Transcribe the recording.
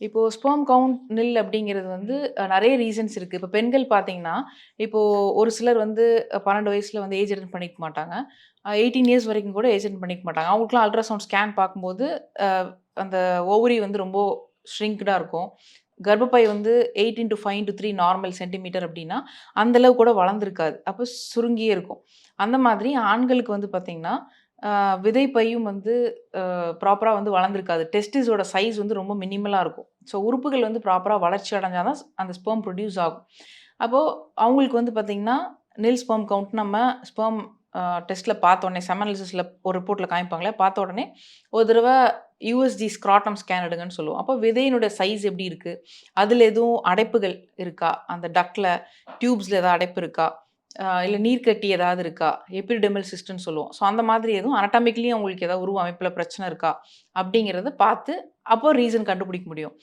இப்போது sperm count நில் அப்படிங்கிறது வந்து நிறைய ரீசன்ஸ் இருக்குது இப்போ பெண்கள் பார்த்தீங்கன்னா, இப்போது ஒரு சிலர் வந்து பன்னெண்டு வயசில் வந்து ஏஜ் அட்டன் பண்ணிக்க மாட்டாங்க. எயிட்டீன் இயர்ஸ் வரைக்கும் கூட ஏஜ் அட்டன் பண்ணிக்க மாட்டாங்க. அவங்களுக்குலாம் அல்ட்ராசவுண்ட் ஸ்கேன் பார்க்கும்போது, அந்த ஓவரி வந்து ரொம்ப ஷ்ரிங்க்டா இருக்கும். கர்ப்பப்பை வந்து 8 5 3 நார்மல் சென்டிமீட்டர் அப்படின்னா, அந்த அளவு கூட வளர்ந்துருக்காது அப்போ சுருங்கியே இருக்கும். அந்த மாதிரி ஆண்களுக்கு வந்து பார்த்திங்கன்னா விதை விதைப்பையும் வந்து ப்ராப்பராக வந்து வளர்ந்துருக்காது டெஸ்டிஸோட சைஸ் வந்து ரொம்ப மினிமலாக இருக்கும். ஸோ உறுப்புகள் வந்து ப்ராப்பராக வளர்ச்சி அடைஞ்சால் தான் அந்த ஸ்பேம் ப்ரொடியூஸ் ஆகும். அப்போது அவங்களுக்கு வந்து பார்த்தீங்கன்னா, நில் ஸ்பேம் கவுண்ட் நம்ம ஸ்பெர்ம் டெஸ்ட்டில் பார்த்த உடனே செமனாலிசிஸில் ஒரு ரிப்போர்ட்டில் காமிப்பாங்களே பார்த்த உடனே ஒரு தடவை யூஎஸ்ஜி ஸ்க்ராட்டம் ஸ்கேன் எடுங்கன்னு சொல்லுவோம். அப்போ விதையினுடைய சைஸ் எப்படி இருக்குது அதில் எதுவும் அடைப்புகள் இருக்கா? அந்த டக்கில் டியூப்ஸில் எதாவது அடைப்பு இருக்கா? இல்லை நீர்க்கட்டி ஏதாவது இருக்கா? எபிடெர்மல் சிஸ்டம்னு சொல்லுவோம். ஸோ அந்த மாதிரி எதுவும் அனடாமிக்கலி அவங்களுக்கு ஏதாவது உருவ அமைப்பில் பிரச்சனை இருக்கா? அப்படிங்கிறத பார்த்து, அப்போ ரீசன் கண்டுபிடிக்க முடியும்.